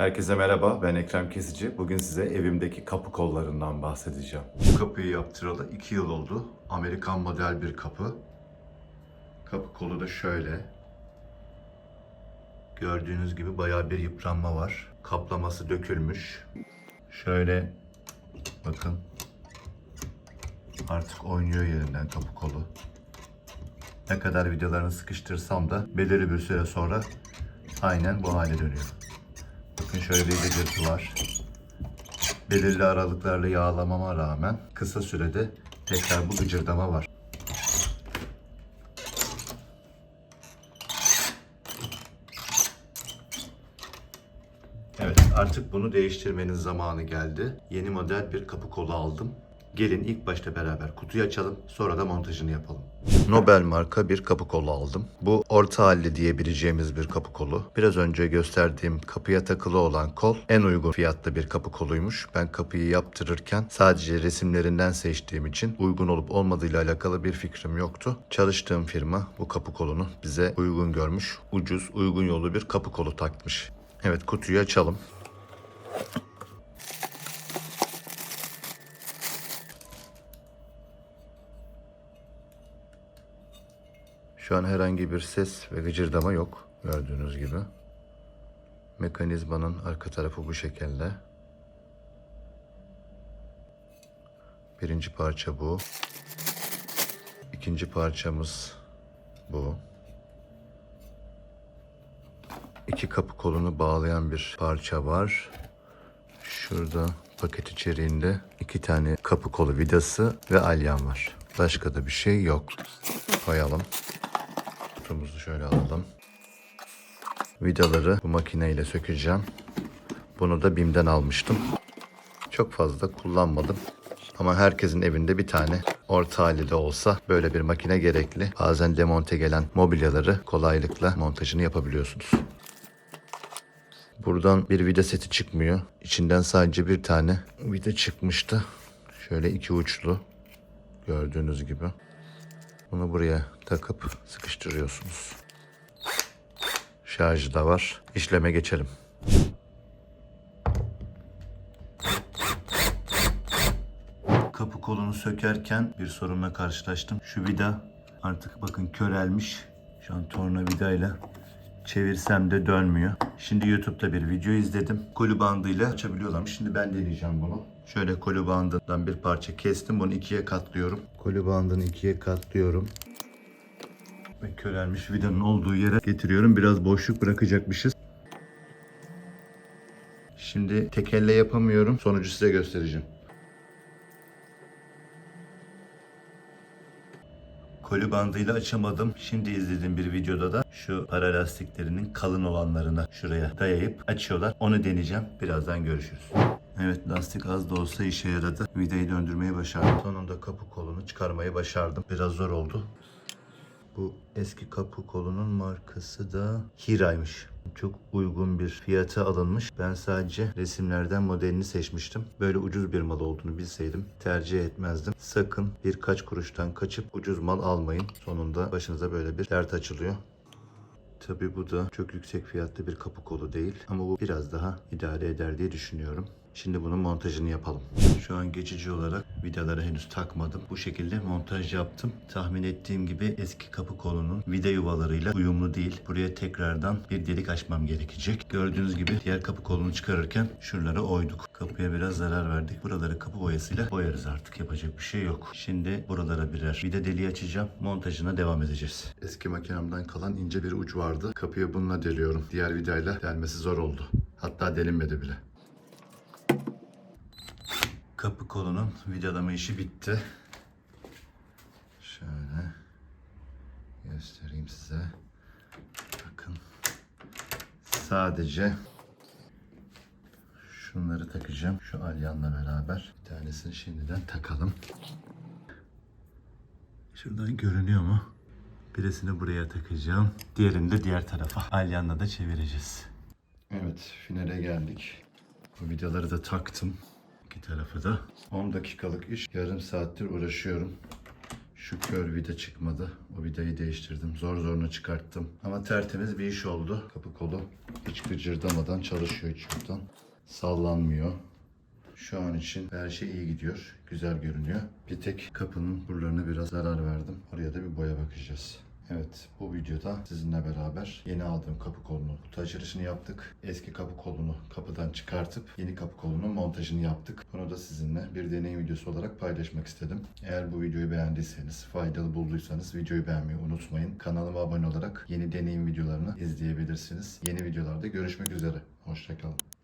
Herkese merhaba, ben Ekrem Kesici. Bugün size evimdeki kapı kollarından bahsedeceğim. Bu kapıyı yaptıralı 2 yıl oldu. Amerikan model bir kapı. Kapı kolu da şöyle. Gördüğünüz gibi bayağı bir yıpranma var. Kaplaması dökülmüş. Şöyle bakın. Artık oynuyor yerinden kapı kolu. Ne kadar videolarını sıkıştırsam da belirli bir süre sonra aynen bu hale dönüyor. Bakın şöyle bir gıcırtı var. Belirli aralıklarla yağlamama rağmen kısa sürede tekrar bu gıcırdama var. Evet artık bunu değiştirmenin zamanı geldi. Yeni model bir kapı kolu aldım. Gelin ilk başta beraber kutuyu açalım sonra da montajını yapalım. Nobel marka bir kapı kolu aldım. Bu orta halli diyebileceğimiz bir kapı kolu. Biraz önce gösterdiğim kapıya takılı olan kol en uygun fiyatlı bir kapı koluymuş. Ben kapıyı yaptırırken sadece resimlerinden seçtiğim için uygun olup olmadığıyla alakalı bir fikrim yoktu. Çalıştığım firma bu kapı kolunu bize uygun görmüş. Ucuz, uygun yolu bir kapı kolu takmış. Evet kutuyu açalım. Şu an herhangi bir ses ve gıcırdama yok gördüğünüz gibi. Mekanizmanın arka tarafı bu şekilde. Birinci parça bu. İkinci parçamız bu. İki kapı kolunu bağlayan bir parça var. Şurada paket içeriğinde iki tane kapı kolu vidası ve alyan var. Başka da bir şey yok. Koyalım. Kutumuzu şöyle alalım. Vidaları bu makineyle sökeceğim. Bunu da BİM'den almıştım. Çok fazla kullanmadım. Ama herkesin evinde bir tane orta hali de olsa böyle bir makine gerekli. Bazen demonte gelen mobilyaları kolaylıkla montajını yapabiliyorsunuz. Buradan bir vida seti çıkmıyor. İçinden sadece bir tane vida çıkmıştı. Şöyle iki uçlu. Gördüğünüz gibi. Bunu buraya takıp sıkıştırıyorsunuz. Şarjı da var. İşleme geçelim. Kapı kolunu sökerken bir sorunla karşılaştım. Şu vida artık bakın körelmiş. Şu an tornavidayla çevirsem de dönmüyor. Şimdi YouTube'da bir video izledim. Kolu bandıyla açabiliyorlarmış. Şimdi ben deneyeceğim bunu. Şöyle kolu bandından bir parça kestim. Bunu ikiye katlıyorum. Kolu bandını ikiye katlıyorum. Ve körelmiş vidanın olduğu yere getiriyorum. Biraz boşluk bırakacakmışız. Şimdi tek elle yapamıyorum. Sonucu size göstereceğim. Koli bandıyla açamadım. Şimdi izlediğim bir videoda da şu para lastiklerinin kalın olanlarına şuraya dayayıp açıyorlar. Onu deneyeceğim. Birazdan görüşürüz. Evet lastik az da olsa işe yaradı. Vidayı döndürmeyi başardım. Sonunda kapı kolunu çıkarmayı başardım. Biraz zor oldu. Bu eski kapı kolunun markası da Hira'ymış. Çok uygun bir fiyata alınmış. Ben sadece resimlerden modelini seçmiştim. Böyle ucuz bir mal olduğunu bilseydim tercih etmezdim. Sakın birkaç kuruştan kaçıp ucuz mal almayın. Sonunda başınıza böyle bir dert açılıyor. Tabi bu da çok yüksek fiyatlı bir kapı kolu değil ama bu biraz daha idare eder diye düşünüyorum. Şimdi bunun montajını yapalım. Şu an geçici olarak vidaları henüz takmadım. Bu şekilde montaj yaptım. Tahmin ettiğim gibi eski kapı kolunun vida yuvalarıyla uyumlu değil. Buraya tekrardan bir delik açmam gerekecek. Gördüğünüz gibi diğer kapı kolunu çıkarırken şuralara oyduk. Kapıya biraz zarar verdik. Buraları kapı boyasıyla boyarız artık. Yapacak bir şey yok. Şimdi buralara birer vida deliği açacağım. Montajına devam edeceğiz. Eski makinemden kalan ince bir uç vardı. Kapıya bununla deliyorum. Diğer vidayla delmesi zor oldu. Hatta delinmedi bile. Kapı kolunun vidalama işi bitti. Şöyle göstereyim size. Bakın. Sadece şunları takacağım. Şu alyanla beraber. Bir tanesini şimdiden takalım. Şuradan görünüyor mu? Birisini buraya takacağım. Diğerini de diğer tarafa. Alyanla da çevireceğiz. Evet, finale geldik. Bu vidaları da taktım. İki tarafı da. 10 dakikalık iş. Yarım saattir uğraşıyorum. Şu kör vida çıkmadı. O vidayı değiştirdim. Zor zoruna çıkarttım. Ama tertemiz bir iş oldu. Kapı kolu hiç gıcırdamadan çalışıyor hiç. Sallanmıyor. Şu an için her şey iyi gidiyor. Güzel görünüyor. Bir tek kapının buralarına biraz zarar verdim. Oraya da bir boya bakacağız. Evet bu videoda sizinle beraber yeni aldığım kapı kolunu kutu yaptık. Eski kapı kolunu kapıdan çıkartıp yeni kapı kolunun montajını yaptık. Bunu da sizinle bir deneyim videosu olarak paylaşmak istedim. Eğer bu videoyu beğendiyseniz, faydalı bulduysanız videoyu beğenmeyi unutmayın. Kanalıma abone olarak yeni deneyim videolarını izleyebilirsiniz. Yeni videolarda görüşmek üzere. Hoşçakalın.